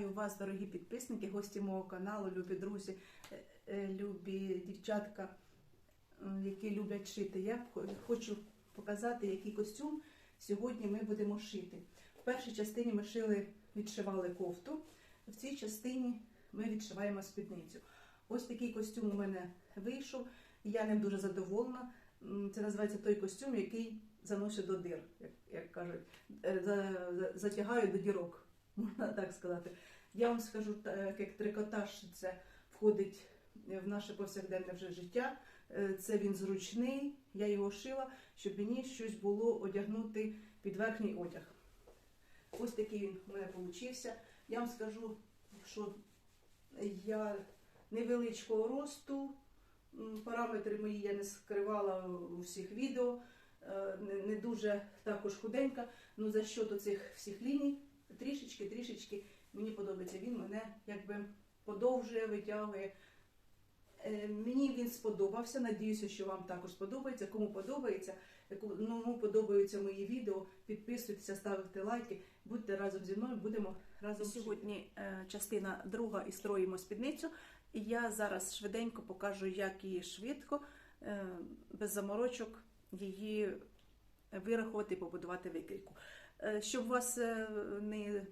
Вітаю вас, дорогі підписники, гості мого каналу, любі друзі, е, е, любі дівчатка, які люблять шити. Я хочу показати, який костюм сьогодні ми будемо шити. В першій частині ми шили, відшивали кофту, в цій частині ми відшиваємо спідницю. Ось такий костюм у мене вийшов. Я ним дуже задоволена. Це називається той костюм, який заносить до дир, як, як кажуть, Е, за- за- затягаю до дірок можна так сказати. Я вам скажу, так як трикотаж це входить в наше повсякденне вже життя. Е, Це він зручний, я його шила, щоб мені щось було одягнути під верхній одяг. Ось такий він у мене получився. Я вам скажу, що я невеличкого росту, параметри мої я не скривала у всіх відео, е, не, дуже також худенька, ну за що до цих всіх ліній трішечки, трішечки мені подобається. Він мене якби подовжує, витягує. Е, Мені він сподобався. Надіюся, що вам також сподобається. Кому подобається, кому подобаються мої відео, підписуйтеся, ставте лайки, будьте разом зі мною, будемо разом. Сьогодні е, частина друга і строїмо спідницю. І я зараз швиденько покажу, як її швидко, е, без заморочок, її вирахувати і побудувати викрійку. Е, Щоб вас е, не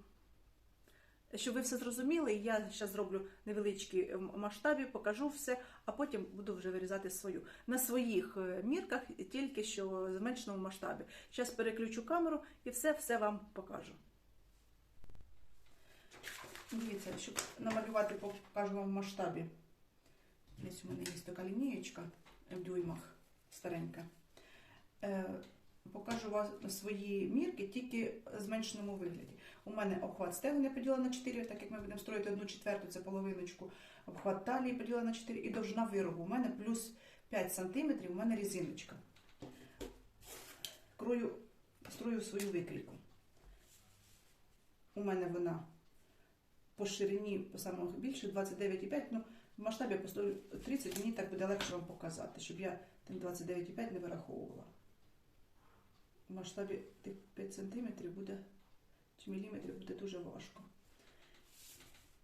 щоб ви все зрозуміли, я зараз зроблю невеличкі масштабі, покажу все, а потім буду вже вирізати свою. На своїх мірках тільки що в зменшеному масштабі. Зараз переключу камеру і все все вам покажу. Дивіться, щоб намалювати, покажу вам в масштабі. Десь у мене є така лінієчка в дюймах старенька. Е, Покажу вам свої мірки тільки в зменшеному вигляді. У мене обхват стегна поділена на 4, так як ми будемо строїти одну четверту, це половиночку. Обхват талії поділена на 4 і довжина виробу. У мене плюс 5 см, у мене різиночка. Крою, строю свою викрійку. У мене вона по ширині по самому більше 29,5, ну в масштабі я построю 30, мені так буде легше вам показати, щоб я тим 29,5 не вираховувала в масштабі тих 5 см буде чи міліметрів буде дуже важко.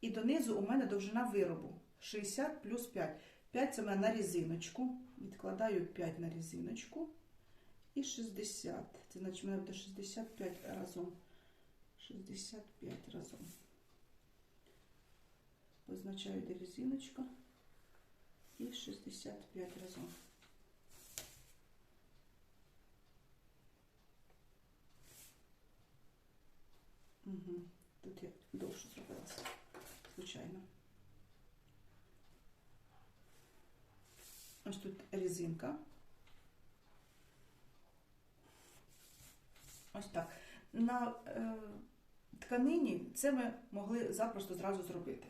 І донизу у мене довжина виробу 60 плюс 5. 5 це в мене на різиночку. Відкладаю 5 на різиночку. І 60. Це значить в мене буде 65 разом. 65 разом. Позначаю, де різиночка. І 65 разом. Угу. Тут я довше зробилася, звичайно. Ось тут резинка. Ось так. На е, тканині це ми могли запросто зразу зробити.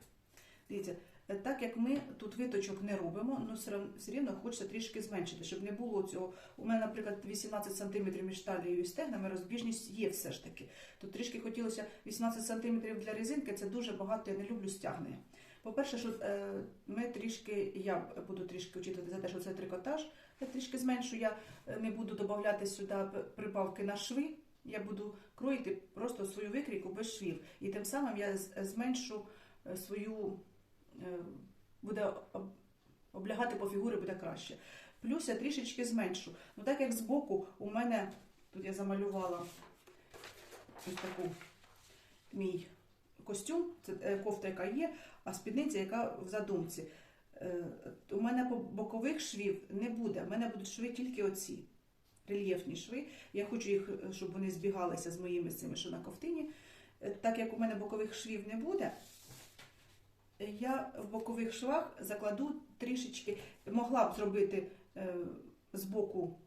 Дивіться, е, так як ми тут виточок не робимо, ну все, рівно хочеться трішки зменшити, щоб не було цього. У мене, наприклад, 18 см між талією і стегнами розбіжність є все ж таки. Тут трішки хотілося 18 см для резинки, це дуже багато, я не люблю стягнення. По-перше, що е, ми трішки, я буду трішки очікувати за те, що це трикотаж, я трішки зменшу, я е, не буду додавати сюди прибавки на шви, я буду кроїти просто свою викрійку без швів. І тим самим я зменшу свою, буде облягати по фігурі буде краще. Плюс я трішечки зменшу. Ну так як збоку у мене, тут я замалювала ось таку мій костюм, це е, кофта, яка є, а спідниця, яка в задумці. Е, У мене бокових швів не буде. У мене будуть шви тільки оці рельєфні шви. Я хочу їх, е, щоб вони збігалися з моїми цими, що на ковтині. Е, Так як у мене бокових швів не буде, е, я в бокових швах закладу трішечки, могла б зробити е, з боку,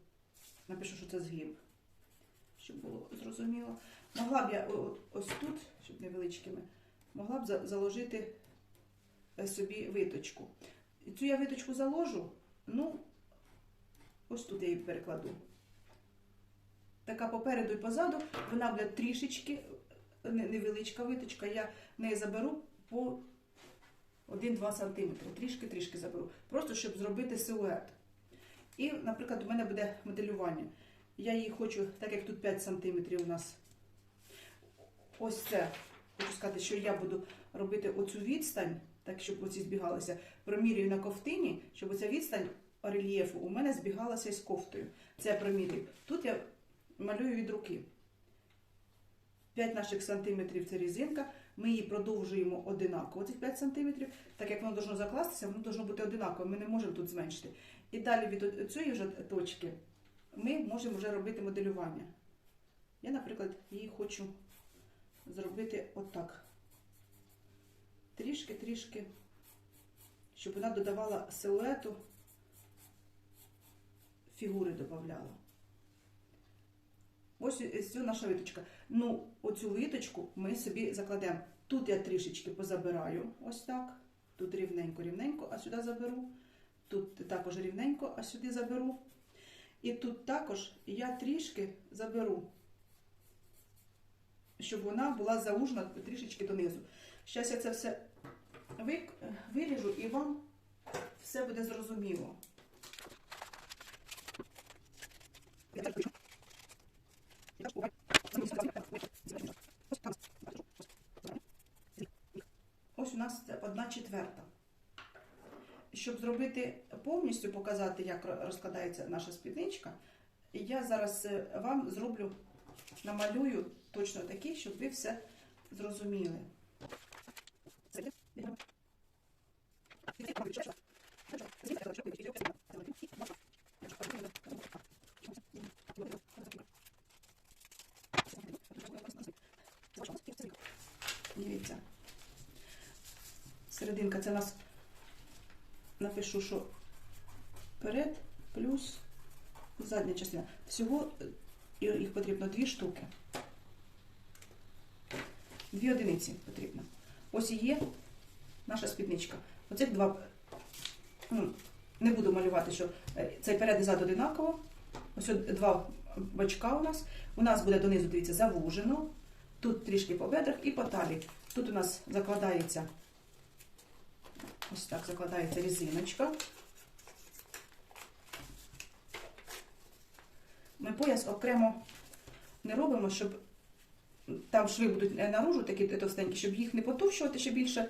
напишу, що це згиб, щоб було зрозуміло. Могла б я ось тут, щоб невеличкими, могла б заложити е, собі виточку. Цю я виточку заложу, ну, ось тут я її перекладу. Така попереду і позаду, вона буде трішечки невеличка виточка, я неї заберу по 1-2 см. Трішки-трішки заберу. Просто щоб зробити силует. І, наприклад, у мене буде моделювання. Я її хочу, так як тут 5 см у нас. Ось це. Хочу сказати, що я буду робити оцю відстань, так щоб оці збігалися. Промірюю на ковтині, щоб оця відстань рельєфу у мене збігалася із кофтою. Це я промірюю. Тут я малюю від руки. 5 наших сантиметрів це різинка. Ми її продовжуємо одинаково, цих 5 сантиметрів. Так як воно должно закластися, воно должно бути одинаково. Ми не можемо тут зменшити. І далі від цієї вже точки ми можемо вже робити моделювання. Я, наприклад, її хочу зробити отак. Трішки-трішки, щоб вона додавала силуету, фігури додавала. Ось цю наша виточка. Ну, оцю виточку ми собі закладемо. Тут я трішечки позабираю, ось так. Тут рівненько, рівненько, а сюди заберу. Тут також рівненько, а сюди заберу. І тут також я трішки заберу, щоб вона була заужена трішечки донизу. Зараз я це все виріжу і вам все буде зрозуміло. Ось у нас одна четверта. Щоб зробити повністю показати, як розкладається наша спідничка, я зараз е, вам зроблю, намалюю точно такі, щоб ви все зрозуміли. Це у нас напишу, що перед плюс задня частина. Всього е, їх потрібно дві штуки. Дві одиниці потрібно. Ось і є наша спідничка. Оцих два. Ну, не буду малювати, що е, цей перед і зад одинаково. Ось два бачка у нас. У нас буде донизу, дивіться, завужено. Тут трішки по бедрах і по талії. Тут у нас закладається ось так закладається різиночка. Ми пояс окремо не робимо, щоб там шви будуть наружу такі товстенькі, щоб їх не потовщувати ще більше.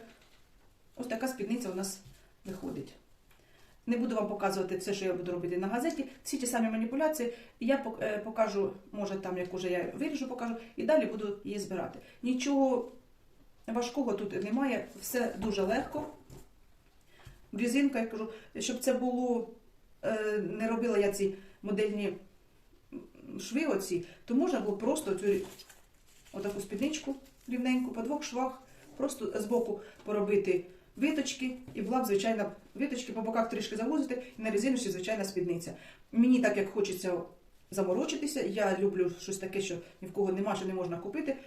Ось така спідниця у нас виходить. Не буду вам показувати все, що я буду робити на газеті. Всі ті самі маніпуляції. Я е, покажу, може там, як уже я виріжу, покажу, і далі буду її збирати. Нічого важкого тут немає, все дуже легко. Різинка, я кажу, щоб це було, е, не робила я ці модельні шви оці, то можна було просто цю отаку спідничку рівненьку по двох швах, просто збоку поробити виточки, і була б звичайна виточки, по боках трішки завозити, і на резиночці звичайна спідниця. Мені так як хочеться заморочитися, я люблю щось таке, що ні в кого нема, що не можна купити.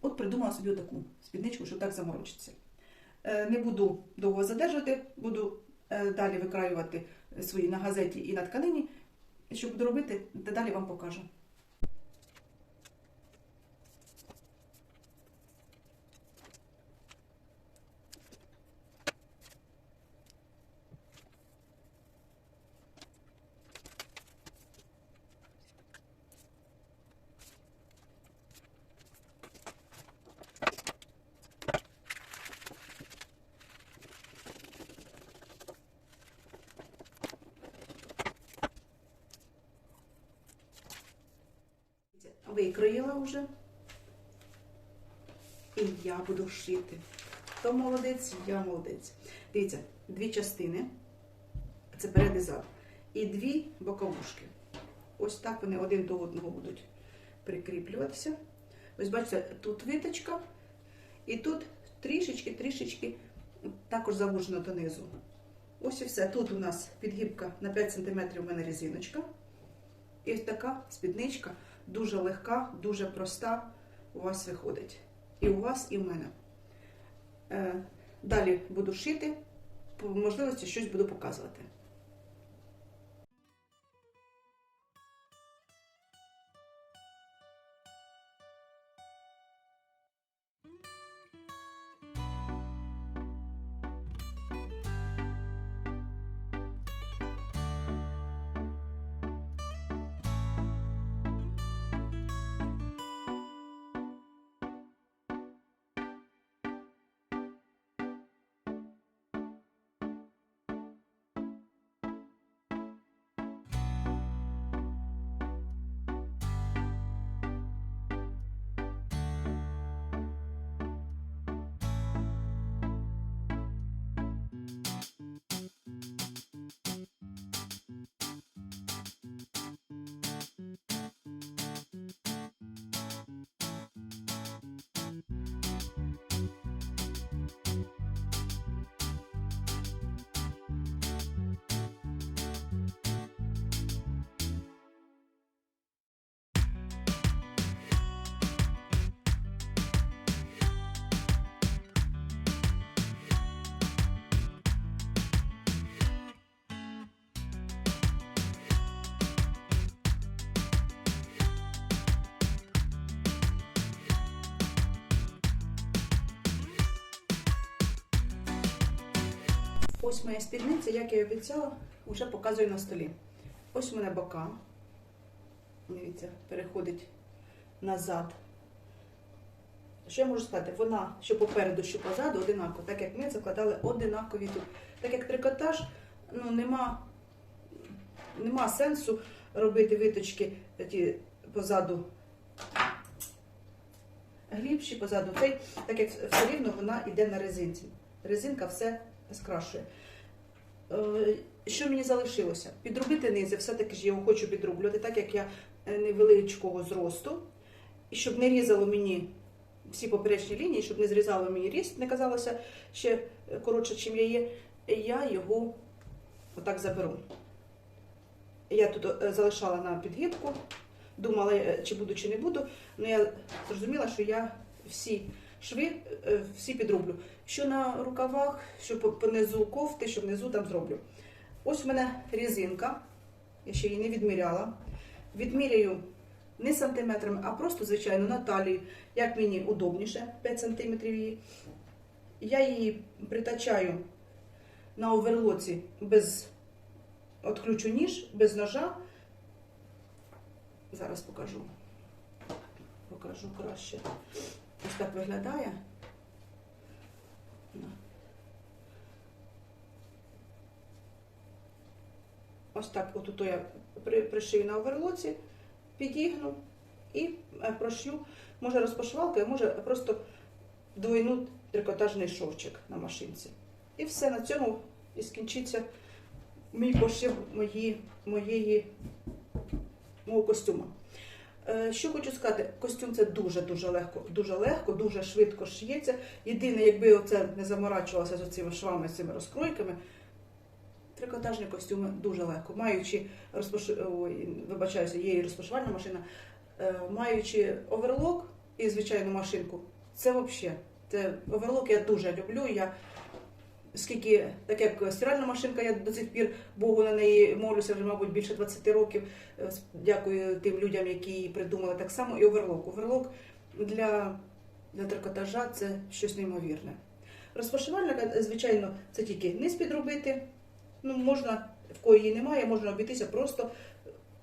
От придумала собі таку спідничку, щоб так заморочитися. Е, Не буду довго задержувати, буду е, далі викраювати свої на газеті і на тканині. Що буду робити, далі вам покажу. Викроїла вже. І я буду шити. Хто молодець, я молодець. Дивіться, дві частини. Це перед і зад. І дві боковушки. Ось так вони один до одного будуть прикріплюватися. Ось бачите, тут виточка, і тут трішечки-трішечки також завужено донизу. Ось і все. Тут у нас підгибка на 5 см у мене резиночка. І ось така спідничка дуже легка, дуже проста у вас виходить. І у вас, і в мене. Е, Далі буду шити, по можливості щось буду показувати. Ось моя спідниця, як я і обіцяла, вже показую на столі. Ось у мене бока. Дивіться, переходить назад. Що я можу сказати? Вона що попереду, що позаду одинаково, так як ми закладали одинакові тут. Так як трикотаж, ну нема, нема сенсу робити виточки ті позаду глибші, позаду цей, так як все рівно вона йде на резинці. Резинка все скрашує. Е, Що мені залишилося? Підробити низи, все-таки ж я його хочу підроблювати, так як я е, невеличкого зросту. І щоб не різало мені всі поперечні лінії, щоб не зрізало мені ріст, не казалося ще е, коротше, чим я є, я його отак заберу. Я тут залишала на підгибку, думала, чи буду, чи не буду. але я зрозуміла, що я всі шви е, всі підроблю. Що на рукавах, що по- понизу кофти, що внизу там зроблю. Ось у мене резинка, я ще її не відміряла. Відміряю не сантиметрами, а просто, звичайно, на талії, як мені удобніше, 5 сантиметрів її. Я її притачаю на оверлоці без отключу ніж, без ножа. Зараз покажу. Покажу краще. Ось так виглядає. Ось так, отут я пришию на оверлоці, підігну і е, прошью. Може розпашивалкою, може просто двойну трикотажний шовчик на машинці. І все на цьому і скінчиться мій пошив мої, моєї, мого костюму. Е, Що хочу сказати, костюм це дуже-дуже легко, дуже легко, дуже швидко шиється. Єдине, якби оце не заморачувалося з цими швами, з цими розкройками, трикотажні костюми дуже легко. Маючи розпош... Ой, вибачаюся, є і розпашувальна машина, е, маючи оверлок і звичайну машинку, це взагалі. Це оверлок я дуже люблю. Я скільки, так як стиральна машинка, я до цих пір Богу на неї молюся вже, мабуть, більше 20 років. Е, Дякую тим людям, які її придумали так само. І оверлок. Оверлок для, для трикотажа це щось неймовірне. Розпашивальника, звичайно, це тільки низ підробити. Ну, можна, в кої її немає, можна обійтися просто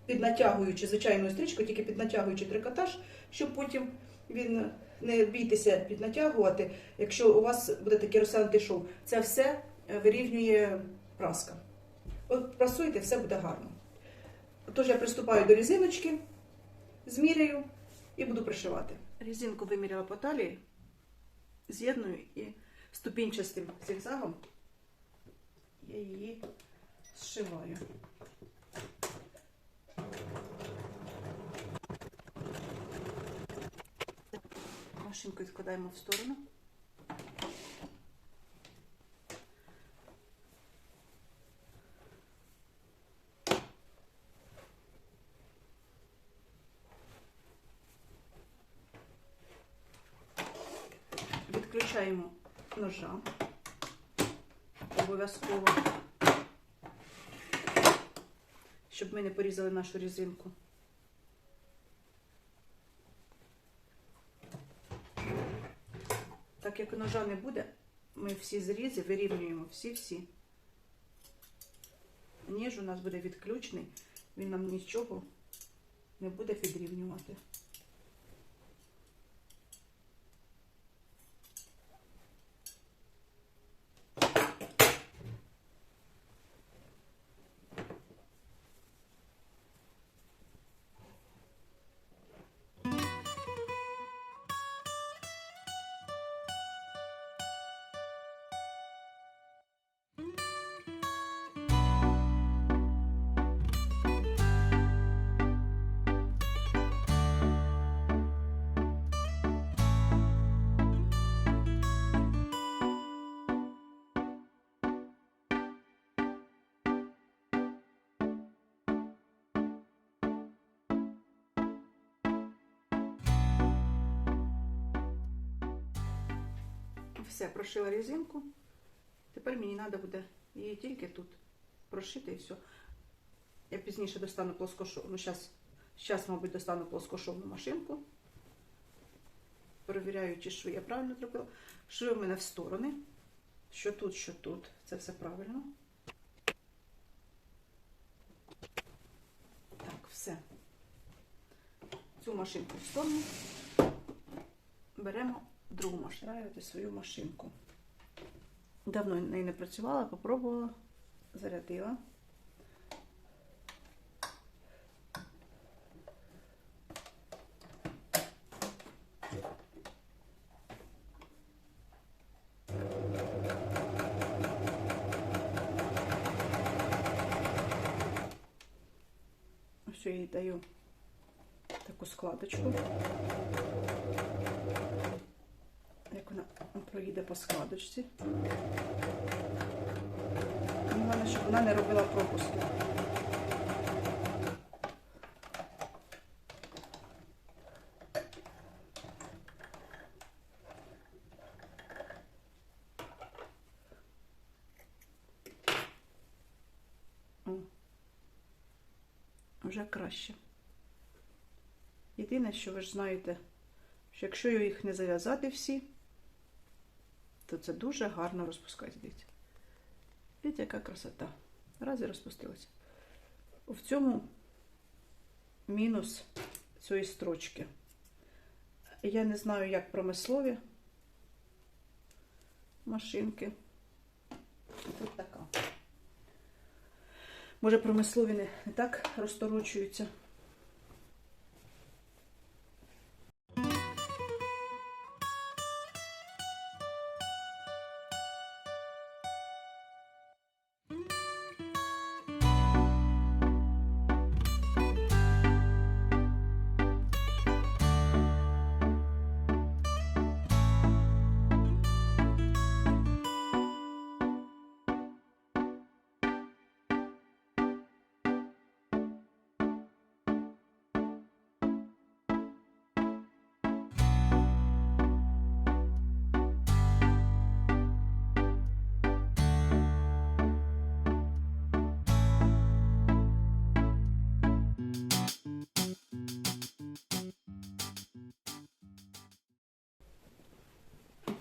піднатягуючи звичайною стрічкою, тільки піднатягуючи трикотаж, щоб потім він не бійтеся піднатягувати. Якщо у вас буде такий розтягнутий шов, це все е, вирівнює праска. От прасуйте, все буде гарно. Тож я приступаю до різиночки, зміряю і буду пришивати. Різинку виміряла по талії, з'єдную і ступінчастим зігзагом я її зшиваю. Машинку відкладаємо в сторону. Відключаємо ножа обов'язково, щоб ми не порізали нашу різинку. Так як ножа не буде, ми всі зрізи вирівнюємо всі-всі. Ніж у нас буде відключений, він нам нічого не буде підрівнювати. Все, прошила резинку. Тепер мені треба буде її тільки тут прошити і все. Я пізніше достану плоскошовну. Ну, зараз, зараз, мабуть, достану плоскошовну машинку. Перевіряю, чи шви я правильно зробила. Шви в мене в сторони. Що тут, що тут. Це все правильно. Так, все. Цю машинку в сторону. Беремо другу. Ставити свою машинку. Давно нею не працювала, попробувала, зарядила. Ось я їй даю таку складочку. Вона проїде по складочці. Головне, щоб вона не робила пропуску. Вже краще. Єдине, що ви ж знаєте, що якщо їх не зав'язати всі, то це дуже гарно розпускається. Дивіться. Дивіться, яка красота. Раз і розпустилося. В цьому мінус цієї строчки. Я не знаю, як промислові машинки. Тут така. Може, промислові не, не так розторочуються.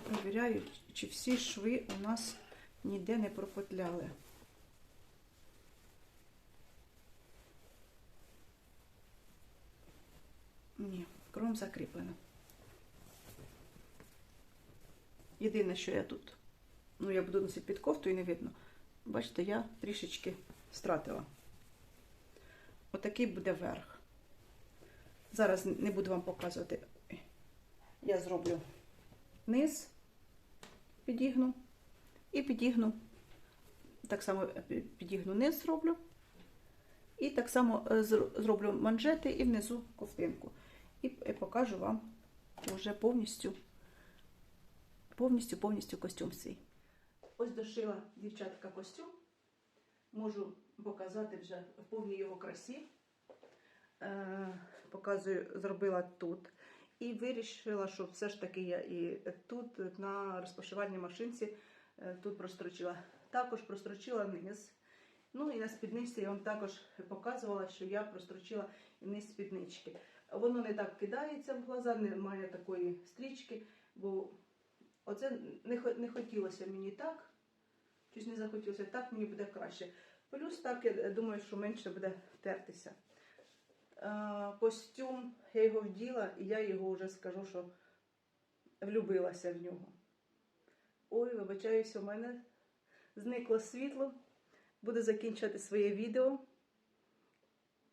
Провіряю, чи всі шви у нас ніде не пропотляли. Ні, кром закріплено. Єдине, що я тут, ну я буду носити під кофту і не видно. Бачите, я трішечки стратила. Отакий буде верх. Зараз не буду вам показувати. Я зроблю низ, підігну і підігну. Так само підігну низ зроблю. І так само е, зроблю манжети і внизу ковтинку. І покажу вам вже повністю, повністю, повністю костюм свій. Ось дошила дівчатка костюм. Можу показати вже в повній його красі. Е, показую, зробила тут. І вирішила, що все ж таки я і тут на розпашивальній машинці е, тут прострочила. Також прострочила низ. Ну і на спідничці я вам також показувала, що я прострочила низ спіднички. Воно не так кидається в глаза, немає такої стрічки, бо оце не, не хотілося мені так. Щось не захотілося, так мені буде краще. Плюс так, я думаю, що менше буде тертися. Е, Костюм, я його вділа, і я його вже скажу, що влюбилася в нього. Ой, вибачаюся, у мене зникло світло. Буду закінчувати своє відео.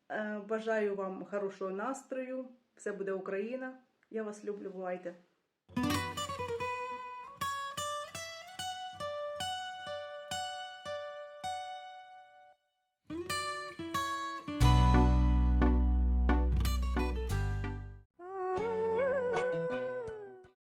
Е, Бажаю вам хорошого настрою. Все буде Україна. Я вас люблю, бувайте.